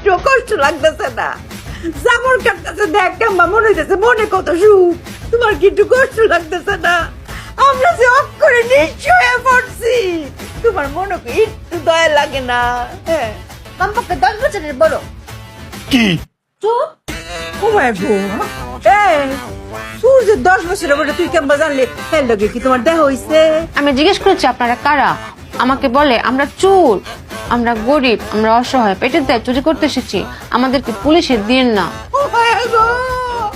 একটু কষ্ট লাগতেছে না। জামর কাটতেছে দেখ কেমন মনে হইতেছে মনে কত সুখ। তোমার কি একটু কষ্ট লাগতেছে না? আমরা যে অফ করে নিশ্চয় পড়ছি। তোমার মনে কি একটু দয়া লাগে না? হ্যাঁ। কমপক্ষে দশ বছরের বড়। কি? চুপ। Oh my god. এই সূর্যের দশ বছরের বড় তুই কেমন জানলি? এর লগে কি তোমার দেখা হইছে? আমি জিজ্ঞেস করেছি আপনারা কারা? আমাকে বলে আমরা চোর। আমরা গরিব আমরা অসহায় পেটের দায় চুরি করতে এসেছি। আমাদেরকে পুলিশে দিন না। ও মাই গড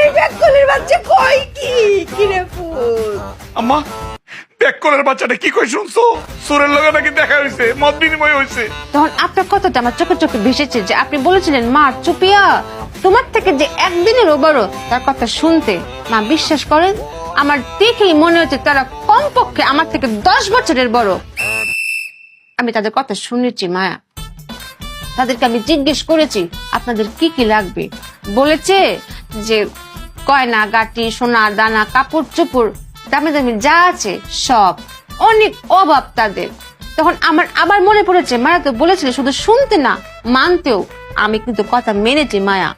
এই ব্যাককলির বাচ্চা কই কি? কি রে ফুল? আম্মা ব্যাক বাচ্চাটা কি কই শুনছো? সুরের লগে নাকি দেখা হয়েছে মত বিনিময় হয়েছে তখন আপনার কথাটা আমার চোখে চোখে ভেসেছে যে আপনি বলেছিলেন মা চুপিয়া তোমার থেকে যে একদিনেরও বড় তার কথা শুনতে মা বিশ্বাস করেন আমার দেখেই মনে হচ্ছে তারা কমপক্ষে আমার থেকে দশ বছরের বড়। আমি তাদের কথা শুনেছি মায়া তাদেরকে আমি জিজ্ঞেস করেছি, আপনাদের কি কি লাগবে? বলেছে যে গয়না, গাটি সোনা দানা, কাপড় চোপড়, দামি দামি যা আছে, সব। অনেক অভাব তাদের। তখন আমার আবার মনে পড়েছে মায়া তো বলেছিল শুধু শুনতে না, মানতেও। আমি কিন্তু কথা মেনেছি মায়া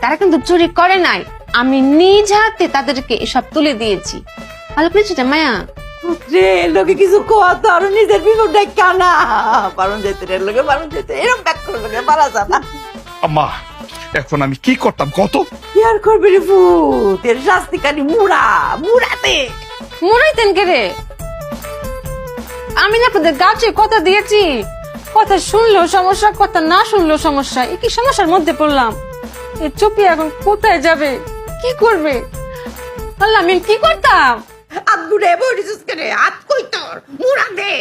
তারা কিন্তু চুরি করে নাই। আমি নিজ হাতে তাদেরকে এসব তুলে দিয়েছি। ভালো করেছি মায়া রে লোকে কিছু কথা আর নিজের বিপদ ডাকা না পারুন যেতে রে লোকে পারুন যেতে এরকম ব্যাক করে লোকে পারা যায় না আম্মা এখন আমি কি করতাম কত? কি আর করবি রে এর শাস্তি কানি মুড়া মুড়াতে। মরাইতেন কে রে? আমি না আপনাদের গাছে কথা দিয়েছি। কথা শুনলেও সমস্যা কথা না শুনলেও সমস্যা। এই কি সমস্যার মধ্যে পড়লাম? এই চুপি এখন কোথায় যাবে? কি করবে? আল্লাহ আমি কি করতাম? আব্বু রে বলিস করে হাত কই তোর মুড়া দে